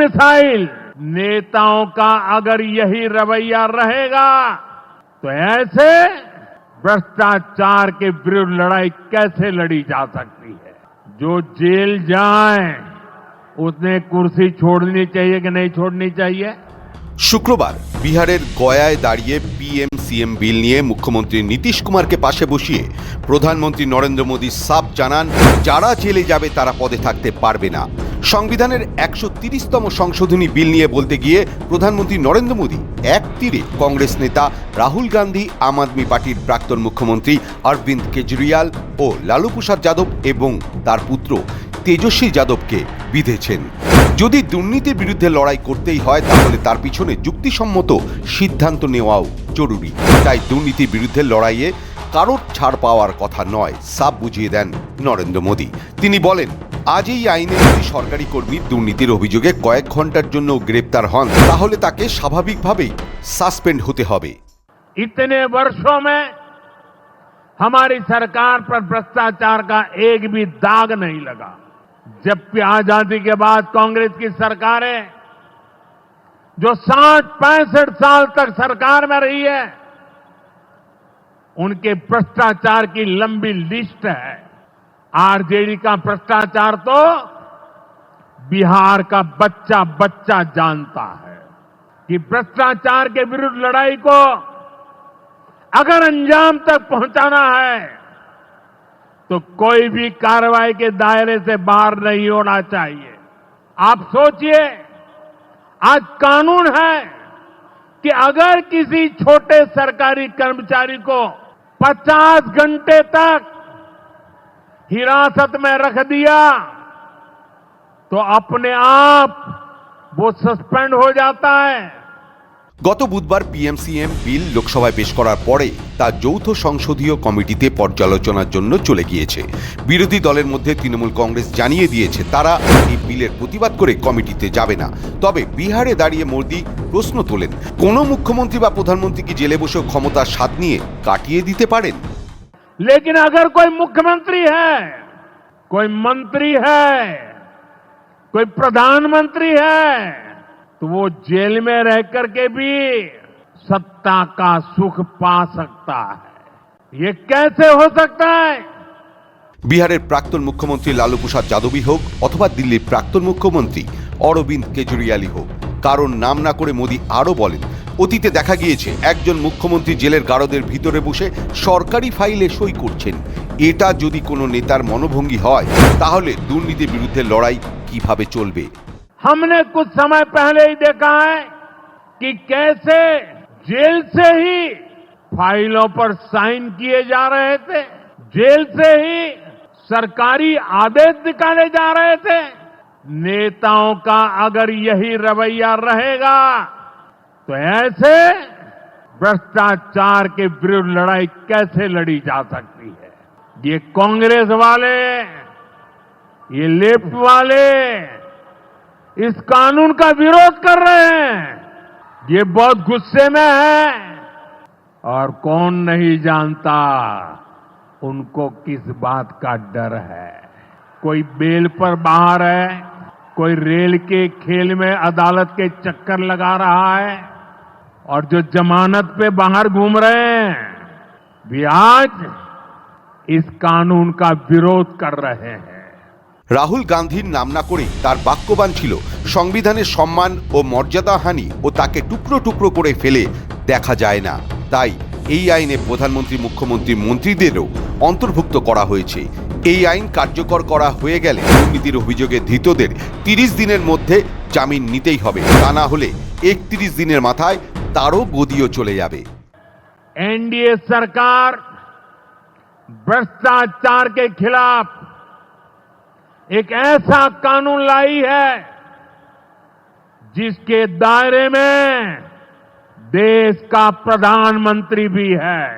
Missile. नेताओं का अगर यही रवैया रहेगा तो ऐसे भ्रष्टाचार के विरुद्ध लड़ाई कैसे लड़ी जा सकती है? जो जेल जाए उसने कुर्सी छोड़नी चाहिए कि नहीं छोड़नी चाहिए? শুক্রবার বিহারের গয়ায় দাঁড়িয়ে পিএম সিএম বিল নিয়ে মুখ্যমন্ত্রী নীতিশ কুমারকে পাশে বসিয়ে প্রধানমন্ত্রী নরেন্দ্র মোদী সাফ জানান, যারা জেলে যাবে তারা পদে থাকতে পারবে না। সংবিধানের একশো তিরিশতম সংশোধনী বিল নিয়ে বলতে গিয়ে প্রধানমন্ত্রী নরেন্দ্র মোদী এক তীরে কংগ্রেস নেতা রাহুল গান্ধী, আম আদমি পার্টির প্রাক্তন মুখ্যমন্ত্রী অরবিন্দ কেজরিওয়াল ও লালু প্রসাদ যাদব এবং তার পুত্র তেজস্বী যাদবকে বিঁধেছেন। যদি দুর্নীতির বিরুদ্ধে লড়াই করতেই হয় তাহলে তার পিছনে যুক্তিসম্মত সিদ্ধান্ত নেওয়াও জরুরি তাই দুর্নীতির বিরুদ্ধে লড়াইয়ে কারোর ছাড় পাওয়ার কথা নয় সাব বুঝিয়ে দেন নরেন্দ্র মোদী তিনি বলেন আজ এই আইনে যদি সরকারি কর্মী দুর্নীতির অভিযোগে কয়েক ঘন্টার জন্য গ্রেপ্তার হন তাহলে তাকে স্বাভাবিকভাবেই সাসপেন্ড হতে হবে इतने वर्षों में हमारी सरकार पर भ्रष्टाचार का एक भी दाग नहीं लगा जबकि आज़ादी के बाद कांग्रेस की सरकारें जो साठ पैंसठ साल तक सरकार में रही है, उनके भ्रष्टाचार की लंबी लिस्ट है। आरजेडी का भ्रष्टाचार तो बिहार का बच्चा बच्चा जानता है कि भ्रष्टाचार के विरुद्ध लड़ाई को अगर अंजाम तक पहुंचाना है तो कोई भी कार्रवाई के दायरे से बाहर नहीं होना चाहिए। आप सोचिए, आज कानून है कि अगर किसी छोटे सरकारी कर्मचारी को 50 घंटे तक हिरासत में रख दिया तो अपने आप वो सस्पेंड हो जाता है। গত বুধবার পিএমসিএম বিল লোকসভায় পেশ করার পরে তা যৌথ সংসদীয় কমিটিতে পর্যালোচনার জন্য চলে গিয়েছে বিরোধী দলের মধ্যে তৃণমূল কংগ্রেস জানিয়ে দিয়েছে তারা এই বিলের প্রতিবাদ করে কমিটিতে যাবে না তবে বিহারে দাঁড়িয়ে মোদি প্রশ্ন তোলেন কোনো মুখ্যমন্ত্রী বা প্রধানমন্ত্রী কি জেলে বসেও ক্ষমতার স্বাদ নিয়ে কাটিয়ে দিতে পারেন लेकिन अगर कोई मुख्यमंत्री है कोई मंत्री है कोई प्रधानमंत्री है तो वो जेल में रह करके भी सत्ता का सुख पा सकता है ये कैसे हो सकता है বিহারের প্রাক্তন মুখ্যমন্ত্রী লালু প্রসাদ যাদবই হোক অথবা দিল্লির প্রাক্তন মুখ্যমন্ত্রী অরবিন্দ কেজরিওয়ালই হোক কারণ নাম না করে মোদী আরও বলেন অতীতে দেখা গিয়েছে একজন মুখ্যমন্ত্রী জেলের গারদের ভিতরে বসে সরকারি ফাইলে সই করছেন এটা যদি কোনো নেতার মনোভঙ্গি হয় তাহলে দুর্নীতির বিরুদ্ধে লড়াই কিভাবে চলবে हमने कुछ समय पहले ही देखा है कि कैसे जेल से ही फाइलों पर साइन किए जा रहे थे। जेल से ही सरकारी आदेश निकाले जा रहे थे। नेताओं का अगर यही रवैया रहेगा तो ऐसे भ्रष्टाचार के विरुद्ध लड़ाई कैसे लड़ी जा सकती है? ये कांग्रेस वाले, ये लेफ़्ट वाले इस कानून का विरोध कर रहे हैं। ये बहुत गुस्से में है। और कौन नहीं जानता, उनको किस बात का डर है। कोई बेल पर बाहर है, कोई रेल के खेल में अदालत के चक्कर लगा रहा है, और जो जमानत पे बाहर घूम रहे हैं भी आज इस कानून का विरोध कर रहे हैं। রাহুল গান্ধীর নাম না করে তার বাক্যবান ছিল। সংবিধানের সম্মান ও মর্যাদাহানি ও তাকে টুকরো টুকরো করে ফেলে দেখা যায় না। তাই এই আইনে প্রধানমন্ত্রী, মুখ্যমন্ত্রী মন্ত্রীদেরও অন্তর্ভুক্ত করা হয়েছে। এই আইন কার্যকর করা হয়ে গেলে দুর্নীতির অভিযোগে ধৃতদের তিরিশ দিনের মধ্যে জামিন নিতেই হবে। তা না হলে একত্রিশ দিনের মাথায় তারও গদিও চলে যাবে। এনডিএ সরকার ভ্রষ্টাচার কে খিলাফ एक ऐसा कानून लाई है जिसके दायरे में देश का प्रधानमंत्री भी है।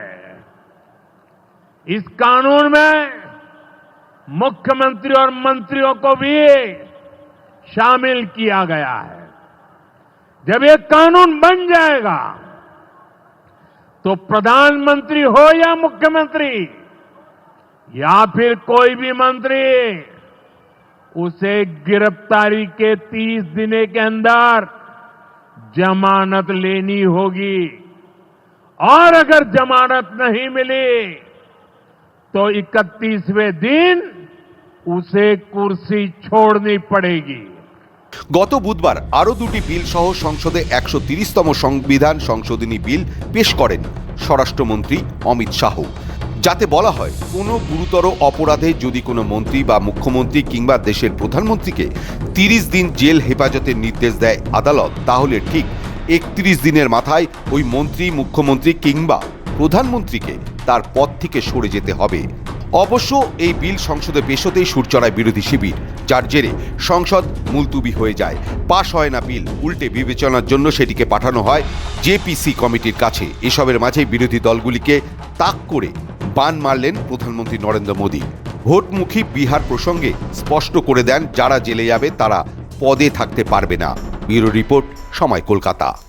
इस कानून में मुख्यमंत्री और मंत्रियों को भी शामिल किया गया है। जब ये कानून बन जाएगा तो प्रधानमंत्री हो या मुख्यमंत्री, या फिर कोई भी मंत्री उसे गिरफ्तारी के 30 दिन के अंदर जमानत लेनी होगी और अगर जमानत नहीं मिली तो 31वें दिन उसे कुर्सी छोड़नी पड़ेगी গত বুধবার আরও দুটি বিল সহ সংসদে একশো তিরিশতম সংবিধান সংশোধনী বিল পেশ করেন স্বরাষ্ট্রমন্ত্রী অমিত শাহ যাতে বলা হয়, কোনো গুরুতর অপরাধে যদি কোনো মন্ত্রী বা মুখ্যমন্ত্রী কিংবা দেশের প্রধানমন্ত্রীকে তিরিশ দিন জেল হেফাজতের নির্দেশ দেয় আদালত, তাহলে ঠিক একত্রিশ দিনের মাথায় ওই মন্ত্রী, মুখ্যমন্ত্রী কিংবা প্রধানমন্ত্রীকে তার পদ থেকে সরে যেতে হবে। অবশ্য এই বিল সংসদে পেশ হতেই সুরচড়ায় বিরোধী শিবির, যার জেরে সংসদ মুলতুবি হয়ে যায়। পাশ হয় না বিল, উল্টে বিবেচনার জন্য সেটিকে পাঠানো হয় জেপিসি কমিটির কাছে। এসবের মাঝে বিরোধী দলগুলিকে তাক করে বান মারলেন প্রধানমন্ত্রী নরেন্দ্র মোদী। ভোটমুখী বিহার প্রসঙ্গে স্পষ্ট করে দেন, যারা জেলে যাবে তারা পদে থাকতে পারবে না। ব্যুরো রিপোর্ট, সময় কলকাতা।